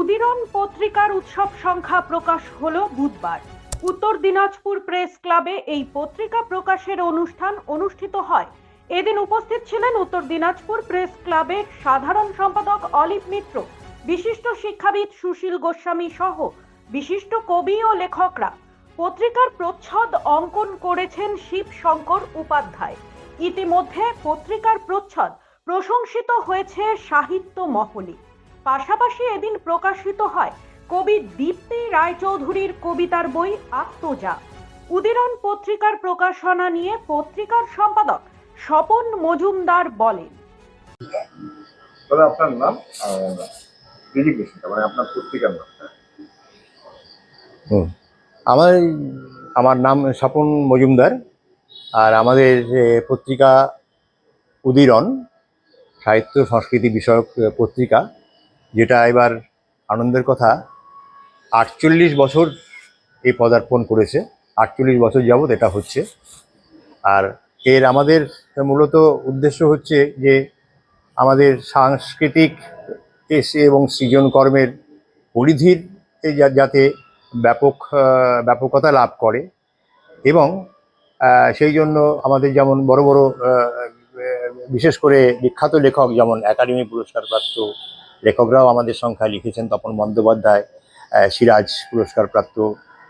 উদিরন পত্রিকার উৎসব সংখ্যা প্রকাশ হলো বুধবার। উত্তর দিনাজপুর প্রেস ক্লাবে এই পত্রিকা প্রকাশের অনুষ্ঠান অনুষ্ঠিত হয়। এদিন উপস্থিত ছিলেন উত্তর দিনাজপুর প্রেস ক্লাবের সাধারণ সম্পাদক অলিভ মিত্র, বিশিষ্ট শিক্ষাবিদ সুশীল গোস্বামী সহ বিশিষ্ট কবি ও লেখকরা। পত্রিকার প্রচ্ছদ অঙ্কন করেছেন শিব শঙ্কর উপাধ্যায়। ইতিমধ্যে পত্রিকার প্রচ্ছদ প্রশংসিত হয়েছে সাহিত্য মহলে। পাশাপাশি এদিন প্রকাশিত হয় কবি দীপ্তি রায়চৌধুরীর কবিতার বই আত্মজা। উদিরন পত্রিকার প্রকাশনা নিয়ে পত্রিকার সম্পাদক স্বপন মজুমদার বলেন। তবে আপনার নাম মানে আপনার পত্রিকার নাম। হুম। আমার আমার নাম স্বপন মজুমদার আর আমাদের পত্রিকা উদিরন সাহিত্য সংস্কৃতি বিষয়ক পত্রিকা যেটা এবার আনন্দের কথা, আটচল্লিশ বছর এই পদার্পণ করেছে, আটচল্লিশ বছর যাবৎ এটা হচ্ছে। আর এর আমাদের মূলত উদ্দেশ্য হচ্ছে যে আমাদের সাংস্কৃতিক এসে এবং সৃজন কর্মের পরিধির যাতে ব্যাপক ব্যাপকতা লাভ করে এবং সেই জন্য আমাদের যেমন বড় বড় বিশেষ করে বিখ্যাত লেখক যেমন একাডেমি পুরস্কারপ্রাপ্ত লেখকরাও আমাদের সংখ্যায় লিখেছেন তপন বন্দ্যোপাধ্যায় সিরাজ পুরস্কারপ্রাপ্ত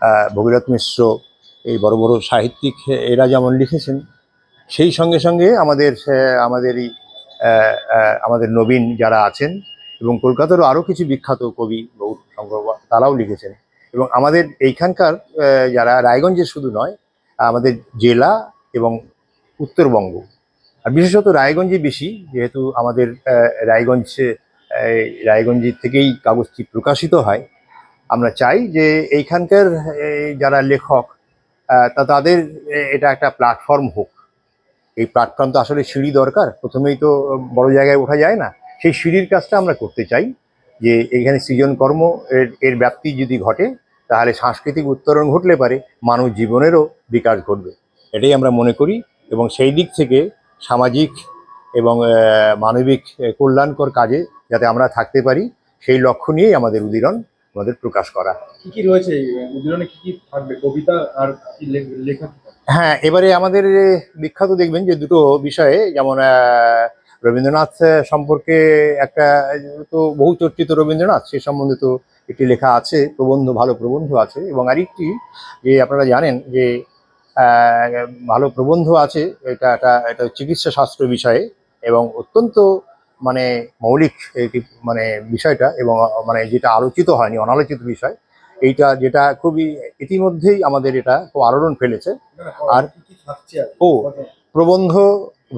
আহ, ভগীরথ মিশ্র এই বড় বড় সাহিত্যিক এরা যেমন লিখেছেন সেই সঙ্গে সঙ্গে আমাদের আহ, আমাদের নবীন যারা আছেন এবং কলকাতারও আরও কিছু বিখ্যাত কবি গৌর শঙ্কর তারাও লিখেছেন। এবং আমাদের এইখানকার যারা রায়গঞ্জে শুধু নয় আমাদের জেলা এবং উত্তরবঙ্গ আর বিশেষত রায়গঞ্জে বেশি যেহেতু আমাদের রায়গঞ্জে এই রায়গঞ্জ থেকেই কাগজটি প্রকাশিত হয়। আমরা চাই যে এইখানকার যারা লেখক তা তাদের এটা একটা প্ল্যাটফর্ম হোক। এই প্ল্যাটফর্ম তো আসলে সিঁড়ি দরকার, প্রথমেই তো বড় জায়গায় ওঠা যায় না। সেই সিঁড়ির কাজটা আমরা করতে চাই যে এখানে সৃজন কর্ম এর এর ব্যাপ্তি যদি ঘটে, তাহলে সাংস্কৃতিক উত্তরণ ঘটলে পারে, মানব জীবনেরও বিকাশ ঘটবে। এটাই আমরা মনে করি এবং সেই দিক থেকে সামাজিক এবং মানবিক কল্যাণকর কাজে যাতে আমরা থাকতে পারি সেই লক্ষ্য নিয়েই আমাদের উদিরণ আমাদের প্রকাশ করা। কি কি রয়েছে উদ্বোধনে কি কি থাকবে? কবিতা আর লেখা হ্যাঁ এবারে আমাদের বিখ্যাত দেখবেন যে দুটো বিষয়ে যেমন রবীন্দ্রনাথ সম্পর্কে একটা তো বহু চর্চিত রবীন্দ্রনাথ সে সম্বন্ধে তো একটি লেখা আছে প্রবন্ধ ভালো প্রবন্ধ আছে এবং আরেকটি যে আপনারা জানেন যে ভালো প্রবন্ধ আছে এটা একটা এটা চিকিৎসা শাস্ত্র বিষয়ে এবং অত্যন্ত মানে মৌলিক একটি মানে বিষয়টা এবং মানে যেটা আলোচিত হয়নি অনালোচিত বিষয় এইটা যেটা খুবই ইতিমধ্যেই আমাদের এটা খুব আলোড়ন ফেলেছে। আর ও প্রবন্ধ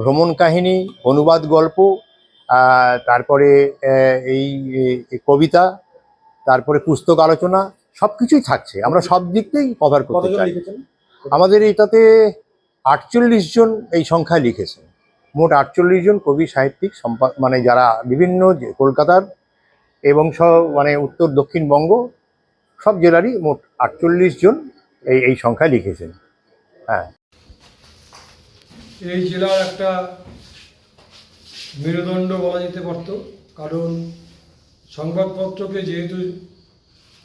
ভ্রমণ কাহিনী অনুবাদ গল্প তারপরে এই কবিতা তারপরে পুস্তক আলোচনা সব কিছুই থাকছে। আমরা সব দিকটাই কভার করতে চাই। আমাদের এটাতে আটচল্লিশ জন এই সংখ্যায় লিখেছেন। মোট আটচল্লিশ জন কবি সাহিত্যিক সম্পা মানে যারা বিভিন্ন কলকাতার এবং সব মানে উত্তর দক্ষিণবঙ্গ, সব জেলারই মোট আটচল্লিশ জন এই এই সংখ্যায় লিখেছেন। হ্যাঁ। এই জেলার একটা মেরুদণ্ড বলা যেতে পারত, কারণ সংবাদপত্রকে যেহেতু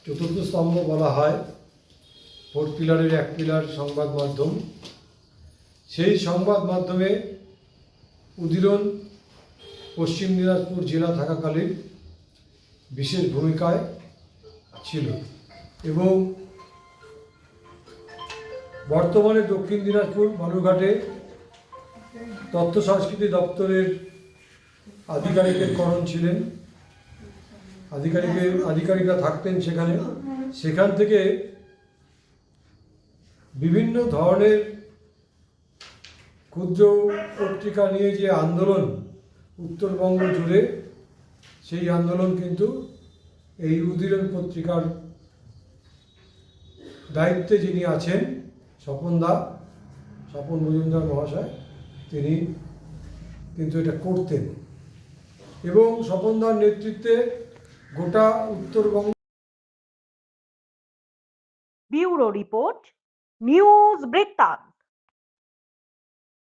চতুর্থ স্তম্ভ বলা হয়, ফোর্থ পিলারের এক পিলার সংবাদ মাধ্যম, সেই সংবাদ মাধ্যমে উদিরন, পশ্চিম দিনাজপুর জেলা থাকাকালীন বিশেষ ভূমিকায় ছিল এবং বর্তমানে দক্ষিণ দিনাজপুর বালুরঘাটে তথ্য সংস্কৃতি দপ্তরের আধিকারিকের করণ ছিলেন। আধিকারিকের, আধিকারিকরা থাকতেন সেখানে। সেখান থেকে বিভিন্ন ধরনের ক্ষুদ্র পত্রিকা নিয়ে যে আন্দোলন উত্তরবঙ্গ জুড়ে, সেই আন্দোলন কিন্তু এই উদিরন পত্রিকার দায়িত্বে যিনি আছেন, স্বপন দা, স্বপন মজুমদার মহাশয়, তিনি কিন্তু এটা করতেন। এবং স্বপন স্বপনদার নেতৃত্বে গোটা উত্তরবঙ্গ ব্যুরো রিপোর্ট, নিউজ বৃত্তান্ত।